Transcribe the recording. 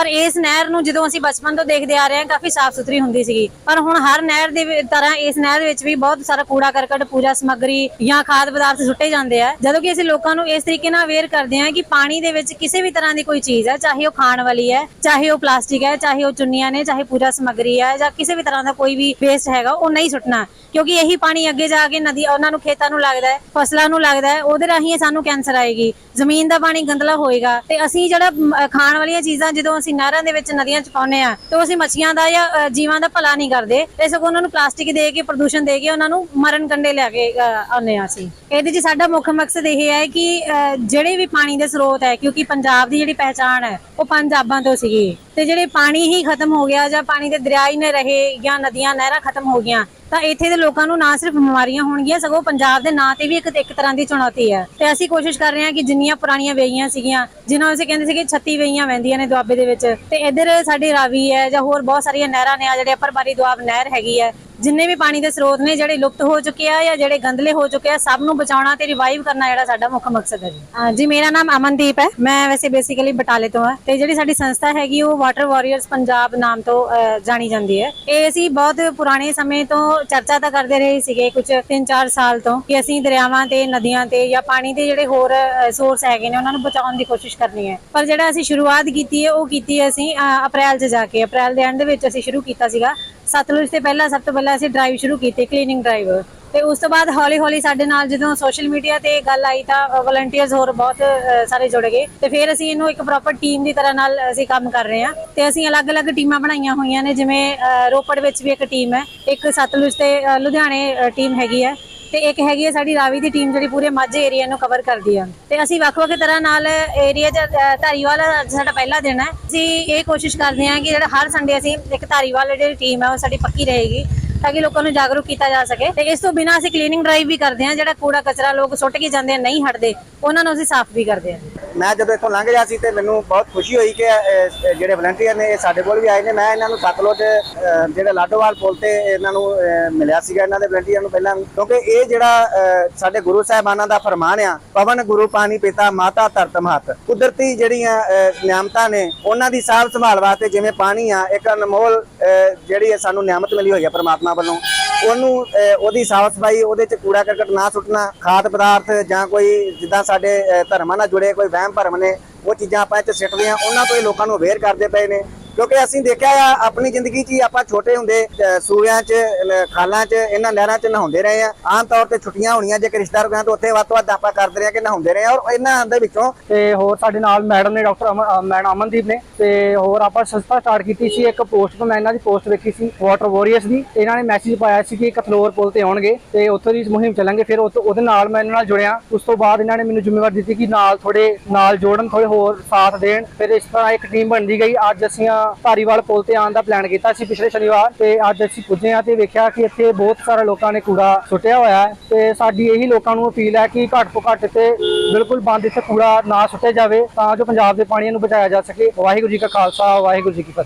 ਪਰ ਇਸ ਨਹਿਰ ਨੂੰ ਜਦੋਂ ਅਸੀਂ ਬਚਪਨ ਤੋਂ ਦੇਖਦੇ ਆ ਰਹੇ ਹਾਂ, ਕਾਫੀ ਸਾਫ਼ ਸੁਥਰੀ ਹੁੰਦੀ ਸੀਗੀ। ਪਰ ਹੁਣ ਹਰ ਨਹਿਰ ਦੇ ਤਰ੍ਹਾਂ ਇਸ ਨਹਿਰ ਵਿੱਚ ਵੀ ਬਹੁਤ ਸਾਰਾ ਕੂੜਾ ਕਰਕਟ, ਪੂਜਾ ਸਮੱਗਰੀ ਜਾਂ ਖਾਦ ਪਦਾਰਥ ਸੁੱਟੇ ਜਾਂਦੇ ਆ। ਜਦੋਂ ਕਿ ਅਸੀਂ ਲੋਕਾਂ ਨੂੰ ਇਸ ਤਰੀਕੇ ਨਾਲ ਅਵੇਅਰ ਕਰਦੇ ਹਾਂ ਕਿ ਪਾਣੀ ਦੇ ਵਿੱਚ ਕਿਸੇ ਵੀ ਤਰ੍ਹਾਂ ਦੀ ਕੋਈ ਚੀਜ਼ ਹੈ, ਚਾਹੇ ਉਹ ਖਾਣ ਵਾਲੀ ਹੈ, ਚਾਹੇ ਉਹ ਪਲਾਸਟਿਕ ਹੈ, ਚਾਹੇ ਉਹ ਚੁੰਨੀਆਂ ਨੇ, ਚਾਹੇ ਪੂਜਾ ਸਮੱਗਰੀ ਹੈ ਜਾਂ ਕਿਸੇ ਵੀ ਤਰ੍ਹਾਂ ਦਾ ਕੋਈ ਵੀ ਵੇਸਟ ਹੈਗਾ, ਉਹ ਨਹੀਂ ਸੁੱਟਣਾ। ਕਿਉਂਕਿ ਇਹੀ ਪਾਣੀ ਅੱਗੇ ਜਾ ਕੇ ਨਦੀ, ਉਹਨਾਂ ਨੂੰ ਖੇਤਾਂ ਨੂੰ ਲੱਗਦਾ ਹੈ, ਫਸਲਾਂ ਨੂੰ ਲੱਗਦਾ ਹੈ, ਉਹਦੇ ਰਾਹੀਂ ਸਾਨੂੰ ਕੈਂਸਰ ਆਏਗੀ। ਜ਼ਮੀਨ ਦਾ ਪਾਣੀ ਗੰਦਲਾ ਹੋਏਗਾ ਤੇ ਅਸੀਂ ਜਿਹੜਾ ਖਾਣ ਵਾਲੀਆਂ ਚੀਜ਼ਾਂ ਜਦੋਂ ਅਸੀਂ ਨਹਿਰਾਂ ਦੇ ਵਿੱਚ ਨਦੀਆਂ ਚ ਪਾਉਂਦੇ ਆ ਤੇ ਅਸੀਂ ਮੱਛੀਆਂ ਦਾ ਜਾਂ ਜੀਵਾਂ ਦਾ ਭਲਾ ਨਹੀਂ ਕਰਦੇ। ਤੇ ਸਗੋਂ ਉਹਨਾਂ ਨੂੰ ਪਲਾਸਟਿਕ ਦੇ ਕੇ ਪ੍ਰਦੂਸ਼ਣ ਦੇ ਕੇ ਉਹਨਾਂ ਨੂੰ ਮਰਨ ਕੰਡੇ ਲੈ ਕੇ ਅ, ਆਉਂਦੇ ਆ ਅਸੀਂ। ਇਹਦੇ 'ਚ ਸਾਡਾ ਮੁੱਖ ਮਕਸਦ ਇਹ ਹੈ ਕਿ ਜਿਹੜੇ ਵੀ ਪਾਣੀ ਦੇ ਸਰੋਤ ਹੈ ਕਿਉਂਕਿ ਪੰਜਾਬ ਦੀ ਜਿਹੜੀ ਪਹਿਚਾਣ ਹੈ ਉਹ ਪੰਜਾਬਾਂ ਤੋਂ ਸੀਗੀ। ਤੇ ਜਿਹੜੇ ਪਾਣੀ ਹੀ ਖਤਮ ਹੋ ਗਿਆ ਜਾਂ ਪਾਣੀ ਦੇ ਦਰਿਆ ਹੀ ਨਾ ਰਹੇ ਜਾਂ ਨਦੀਆਂ ਨਹਿਰਾਂ ਖਤਮ ਹੋ ਗਈਆਂ ਤਾਂ ਇੱਥੇ ਦੇ ਲੋਕਾਂ ਨੂੰ ਨਾ ਸਿਰਫ ਬਿਮਾਰੀਆਂ ਹੋਣਗੀਆਂ, ਸਗੋਂ ਪੰਜਾਬ ਦੇ ਨਾਂ ਤੇ ਵੀ ਇੱਕ ਇੱਕ ਤਰ੍ਹਾਂ ਦੀ ਚੁਣੌਤੀ ਹੈ। ਤੇ ਅਸੀਂ ਕੋਸ਼ਿਸ਼ ਕਰ ਰਹੇ ਹਾਂ ਕਿ ਜਿੰਨੀਆਂ ਪੁਰਾਣੀਆਂ ਵੇਈਆਂ ਸੀਗੀਆਂ, ਜਿਨ੍ਹਾਂ ਅਸੀਂ ਕਹਿੰਦੇ ਸੀਗੇ 36 ਵੇਈਆਂ ਵਹਿੰਦੀਆਂ ਨੇ ਦੁਆਬੇ ਦੇ ਵਿੱਚ, ਤੇ ਇੱਧਰ ਸਾਡੀ ਰਾਵੀ ਹੈ ਜਾਂ ਹੋਰ ਬਹੁਤ ਸਾਰੀਆਂ ਨਹਿਰਾਂ ਨੇ ਆ ਜਿਹੜੇ ਅੱਪਰ ਬਾਰੀ ਦੁਆਬ ਨਹਿਰ ਹੈਗੀ ਹੈ ਜਿੰਨੇ ਵੀ ਪਾਣੀ ਦੇ ਸਰੋਤ ਨੇ ਜਿਹੜੇ ਲੁਪਤ ਹੋ ਚੁੱਕੇ ਆ ਜਾਂ ਜਿਹੜੇ ਗੰਦਲੇ ਹੋ ਚੁੱਕੇ ਆ, ਸਭ ਨੂੰ ਬਚਾਉਣਾ ਤੇ ਰਿਵਾਈਵ ਕਰਨਾ ਜਿਹੜਾ ਸਾਡਾ ਮੁੱਖ ਮਕਸਦ ਹੈ ਜੀ। ਜੀ, ਮੇਰਾ ਨਾਮ ਅਮਨਦੀਪ ਹੈ। ਮੈਂ ਵੈਸੇ ਬੇਸਿਕਲੀ ਬਟਾਲੇ ਤੋਂ ਹਾਂ ਤੇ ਜਿਹੜੀ ਸਾਡੀ ਸੰਸਥਾ ਹੈਗੀ ਉਹ ਵਾਟਰ ਵਾਰੀਅਰਸ ਪੰਜਾਬ ਨਾਮ ਤੋਂ ਜਾਣੀ ਜਾਂਦੀ ਹੈ। ਇਹ ਅਸੀਂ ਬਹੁਤ ਪੁਰਾਣੇ ਸਮੇਂ ਤੋਂ ਚਰਚਾ ਤਾਂ ਕਰਦੇ ਰਹੇ ਸੀਗੇ ਕੁਝ 3-4 ਸਾਲ ਤੋਂ ਕਿ ਅਸੀਂ ਦਰਿਆਵਾਂ ਤੇ, ਨਦੀਆਂ ਤੇ ਜਾਂ ਪਾਣੀ ਦੇ ਜਿਹੜੇ ਹੋਰ ਸੋਰਸ ਹੈਗੇ ਨੇ ਉਹਨਾਂ ਨੂੰ ਬਚਾਉਣ ਦੀ ਕੋਸ਼ਿਸ਼ ਕਰਨੀ ਹੈ। ਪਰ ਜਿਹੜਾ ਅਸੀਂ ਸ਼ੁਰੂਆਤ ਕੀਤੀ ਹੈ ਉਹ ਕੀਤੀ ਹੈ ਅਸੀਂ ਅਪ੍ਰੈਲ 'ਚ ਜਾ ਕੇ। ਅਪ੍ਰੈਲ ਦੇ ਐਂਡ ਦੇ ਵਿੱਚ ਅਸੀਂ ਸ਼ੁਰੂ ਕੀਤਾ ਸੀਗਾ। ਸਤਲੁਜ ਤੇ ਪਹਿਲਾਂ ਸਭ ਤੋਂ ਪਹਿਲਾਂ ਅਸੀਂ ਡਰਾਈਵ ਸ਼ੁਰੂ ਕੀਤੀ ਕਲੀਨਿੰਗ ਡਰਾਈਵ ਤੇ ਉਸ ਤੋਂ ਬਾਅਦ ਹੌਲੀ ਹੌਲੀ ਸਾਡੇ ਨਾਲ ਜਦੋਂ ਸੋਸ਼ਲ ਮੀਡੀਆ ਤੇ ਗੱਲ ਆਈ ਤਾਂ ਵਲੰਟੀਅਰਸ ਹੋਰ ਬਹੁਤ ਸਾਰੇ ਜੁੜ ਗਏ। ਤੇ ਫਿਰ ਅਸੀਂ ਇਹਨੂੰ ਇੱਕ ਪ੍ਰੋਪਰ ਟੀਮ ਦੀ ਤਰ੍ਹਾਂ ਨਾਲ ਅਸੀਂ ਕੰਮ ਕਰ ਰਹੇ ਹਾਂ। ਤੇ ਅਸੀਂ ਅਲੱਗ-ਅਲੱਗ ਟੀਮਾਂ ਬਣਾਈਆਂ ਹੋਈਆਂ ਨੇ, ਜਿਵੇਂ ਰੋਪੜ ਵਿੱਚ ਵੀ ਇੱਕ ਟੀਮ ਹੈ। ਇੱਕ ਸਤਲੁਜ ਤੇ ਲੁਧਿਆਣੇ ਟੀਮ ਹੈਗੀ ਹੈ। ਤੇ ਇੱਕ ਹੈਗੀ ਹੈ ਸਾਡੀ ਰਾਵੀ ਦੀ ਟੀਮ ਜਿਹੜੀ ਪੂਰੇ ਮਾਝੇ ਏਰੀਆ ਨੂੰ ਕਵਰ ਕਰਦੀ ਆ। ਤੇ ਅਸੀਂ ਵੱਖ-ਵੱਖ ਤਰ੍ਹਾਂ ਨਾਲ ਏਰੀਆ ਚ ਅ, ਧਾਰੀਵਾਲ ਸਾਡਾ ਪਹਿਲਾ ਦਿਨ ਹੈ। ਅਸੀਂ ਇਹ ਕੋਸ਼ਿਸ਼ ਕਰਦੇ ਹਾਂ ਕਿ ਜਿਹੜਾ ਹਰ ਸੰਡੇ ਅਸੀਂ ਇੱਕ ਧਾਰੀਵਾਲ ਜਿਹੜੀ ਟੀਮ ਹੈ ਉਹ ਸਾਡੀ ਪੱਕੀ ਰਹੇਗੀ ਤਾਂ ਕਿ ਲੋਕਾਂ ਨੂੰ ਜਾਗਰੂਕ ਕੀਤਾ ਜਾ ਸਕੇ। ਤੇ ਇਸ ਤੋਂ ਬਿਨਾਂ ਅਸੀਂ ਕਲੀਨਿੰਗ ਡਰਾਈਵ ਵੀ ਕਰਦੇ ਹਾਂ ਜਿਹੜਾ ਕੂੜਾ ਕਚਰਾ ਲੋਕ ਸੁੱਟ ਕੇ ਜਾਂਦੇ ਆ ਨਹੀਂ ਹਟਦੇ ਉਹਨਾਂ ਨੂੰ ਅਸੀਂ ਸਾਫ਼ ਵੀ ਕਰਦੇ ਹਾਂ। ਮੈਂ ਜਦੋਂ ਇੱਥੋਂ ਲੰਘ ਗਿਆ ਸੀ ਤੇ ਮੈਨੂੰ ਬਹੁਤ ਖੁਸ਼ੀ ਹੋਈ ਕਿ ਜਿਹੜੇ ਵਲੰਟੀਅਰ ਨੇ ਇਹ ਸਾਡੇ ਕੋਲ ਵੀ ਆਏ ਨੇ। ਮੈਂ ਇਹਨਾਂ ਨੂੰ ਸਤਲੁਜ ਜਿਹੜੇ ਲਾਡੋਵਾਲ ਪੁਲ ਤੇ ਇਹਨਾਂ ਨੂੰ ਮਿਲਿਆ ਸੀਗਾ ਇਹਨਾਂ ਦੇ ਵਲੰਟੀਅਰ ਨੂੰ ਪਹਿਲਾਂ। ਕਿਉਂਕਿ ਇਹ ਜਿਹੜਾ ਅਹ, ਸਾਡੇ ਗੁਰੂ ਸਾਹਿਬਾਨਾਂ ਦਾ ਫਰਮਾਨ ਆ ਪਵਨ ਗੁਰੂ ਪਾਣੀ ਪਿਤਾ ਮਾਤਾ ਧਰਤ ਮਹਤ। ਕੁਦਰਤੀ ਜਿਹੜੀਆਂ ਅਹ, ਨਿਆਮਤਾਂ ਨੇ ਉਹਨਾਂ ਦੀ ਸਾਂਭ ਸੰਭਾਲ ਵਾਸਤੇ ਜਿਵੇਂ ਪਾਣੀ ਆ ਇੱਕ ਅਨਮੋਲ ਅਹ, ਜਿਹੜੀ ਸਾਨੂੰ ਨਿਆਮਤ ਮਿਲੀ ਹੋਈ ਆ ਪ੍ਰਮਾਤਮਾ ਵੱਲੋਂ। ਉਹਨੂੰ ਉਹਦੀ ਸਾਫ਼ ਸਫ਼ਾਈ, ਉਹਦੇ ਚ ਕੂੜਾ ਕਰਕਟ ਨਾ ਸੁੱਟਣਾ, ਖਾਦ ਪਦਾਰਥ ਜਾਂ ਕੋਈ ਜਿੱਦਾਂ ਸਾਡੇ ਧਰਮਾਂ ਨਾਲ ਜੁੜੇ ਕੋਈ ਵਹਿਮ ਭਰਮ ਨੇ, ਉਹ ਚੀਜ਼ਾਂ ਆਪਾਂ ਇੱਥੇ ਸਿੱਟਦੇ ਆ ਉਹਨਾਂ ਤੋਂ ਹੀ ਲੋਕਾਂ ਨੂੰ ਅਵੇਅਰ ਕਰਦੇ ਪਏ ਨੇ। ਕਿਉਂਕਿ ਅਸੀਂ ਦੇਖਿਆ ਆ ਆਪਣੀ ਜ਼ਿੰਦਗੀ 'ਚ ਹੀ ਆਪਾਂ ਛੋਟੇ ਹੁੰਦੇ ਅਹ, ਸੂਰਿਆਂ 'ਚ ਖਾਲਾਂ 'ਚ ਇਹਨਾਂ ਨਹਿਰਾਂ 'ਚ ਨਹਾਉਂਦੇ ਰਹੇ ਆ। ਆਮ ਤੌਰ ਤੇ ਛੁੱਟੀਆਂ ਹੋਣੀਆਂ ਜੇ ਰਿਸ਼ਤੇਦਾਰ ਗਿਆ ਤਾਂ ਉੱਥੇ ਵੱਧ ਤੋਂ ਵੱਧ ਆਪਾਂ ਕਰਦੇ ਰਹੇ ਕਿ ਨਹਾਉਂਦੇ ਰਹੇ ਔਰ ਇਹਨਾਂ ਦੇ ਵਿੱਚੋਂ ਤੇ ਹੋਰ ਸਾਡੇ ਨਾਲ ਮੈਡਮ ਨੇ ਡਾਕਟਰ ਮੈਡਮ ਅਮਨਦੀਪ ਨੇ ਤੇ ਹੋਰ ਆਪਾਂ ਸੰਸਥਾ ਸਟਾਰਟ ਕੀਤੀ ਸੀ ਇੱਕ ਪੋਸਟ ਤੋਂ ਮੈਂ ਇਹਨਾਂ ਦੀ ਪੋਸਟ ਵੇਖੀ ਸੀ ਵਾਟਰ ਵਾਰੀਅਰਸ ਦੀ। ਇਹਨਾਂ ਨੇ ਮੈਸੇਜ ਪਾਇਆ ਸੀ ਕਿ ਕਥਲੋਰ ਪੁਲ ਤੇ ਆਉਣਗੇ ਤੇ ਉੱਥੋਂ ਦੀ ਮੁਹਿੰਮ ਚੱਲਾਂਗੇ ਫਿਰ ਉਹ ਉਹਦੇ ਨਾਲ ਮੈਂ ਇਹਨਾਂ ਨਾਲ ਜੁੜਿਆ। ਉਸ ਤੋਂ ਬਾਅਦ ਇਹਨਾਂ ਨੇ ਮੈਨੂੰ ਜ਼ਿੰਮੇਵਾਰੀ ਦਿੱਤੀ ਕਿ ਨਾਲ ਥੋੜੇ ਨਾਲ ਜੋੜਨ ਥੋੜੇ ਹੋਰ ਸਾਥ ਦੇਣ। ਫਿਰ ਇਸ ਤਰ੍ਹਾਂ ਇੱਕ ਟੀਮ ਬਣਦੀ ਗਈ। ਅੱਜ ਅਸੀਂ ਧਾਰੀਵਾਲ ਪੁਲ ਤੇ ਆਉਣ ਦਾ ਪਲਾਨ ਕੀਤਾ ਸੀ ਪਿਛਲੇ ਸ਼ਨੀਵਾਰ ਤੇ ਅੱਜ ਅਸੀਂ ਪੁੱਜੇ ਆ ਤੇ ਵੇਖਿਆ ਕਿ ਇੱਥੇ ਬਹੁਤ ਸਾਰਾ ਲੋਕਾਂ ਨੇ ਕੂੜਾ ਸੁੱਟਿਆ ਹੋਇਆ ਹੈ ਤੇ ਸਾਡੀ ਇਹੀ ਲੋਕਾਂ ਨੂੰ ਅਪੀਲ ਹੈ ਕਿ ਘੱਟ ਤੋਂ ਘੱਟ ਤੇ ਬਿਲਕੁਲ ਬੰਦ ਇੱਥੇ ਕੂੜਾ ਨਾ ਸੁੱਟਿਆ ਜਾਵੇ ਤਾਂ ਜੋ ਪੰਜਾਬ ਦੇ ਪਾਣੀ ਨੂੰ ਬਚਾਇਆ ਜਾ ਸਕੇ। ਵਾਹਿਗੁਰੂ ਜੀ ਕਾ ਖਾਲਸਾ, ਵਾਹਿਗੁਰੂ ਜੀ ਕੀ ਫਤਿਹ।